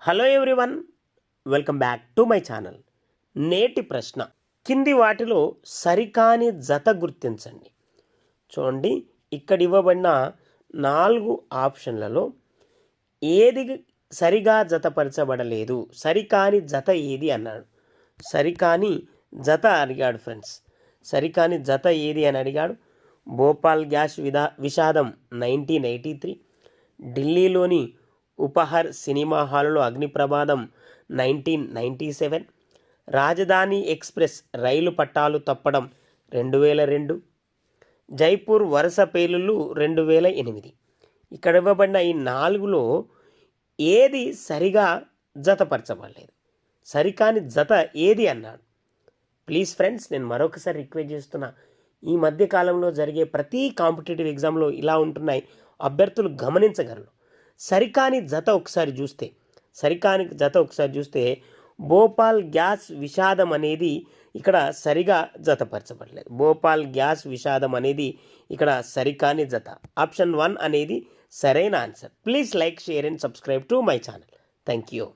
Hello everyone welcome back to my channel. నేటి ప్రశ్న. కింది వాటిలో సరికాని జత గుర్తించండి. చూడండి ఇక్కడ ఇవ్వబడిన నాలుగు ఆప్షన్లలో ఏది సరిగా జతపరచబడలేదు. సరికాని జత ఏది అన్నాడు. సరికాని జత అడిగాడు ఫ్రెండ్స్. సరికాని జత ఏది అని అడిగాడు. భోపాల్ గ్యాస్ విధా విషాదం నైన్టీన్ ఎయిటీ త్రీ. ఢిల్లీలోని ఉపహర్ సినిమా హాలులో అగ్ని ప్రమాదం nineteen ninety seven. Rajdhani express రైలు పట్టాలు తప్పడం రెండు వేల రెండు. జైపూర్ వరుస పేలుళ్ళు రెండు వేల ఎనిమిది. ఇక్కడ ఇవ్వబడిన ఈ నాలుగులో ఏది సరిగా జతపరచబడలేదు. సరికాని జత ఏది అన్నాడు. ప్లీజ్ ఫ్రెండ్స్ నేను మరొకసారి రిక్వెస్ట్ చేస్తున్నా ఈ మధ్య కాలంలో జరిగే ప్రతి కాంపిటేటివ్ ఎగ్జామ్లో ఇలా ఉంటున్నాయి. అభ్యర్థులు గమనించగలరు. సరికాని జత ఒకసారి చూస్తే సరికాని జత ఒకసారి చూస్తే భోపాల్ గ్యాస్ విషాదం అనేది ఇక్కడ సరిగా జతపరచబడలేదు. భోపాల్ గ్యాస్ విషాదం అనేది ఇక్కడ సరికాని జత. ఆప్షన్ వన్ అనేది సరైన answer. Please like share and subscribe to my channel. Thank you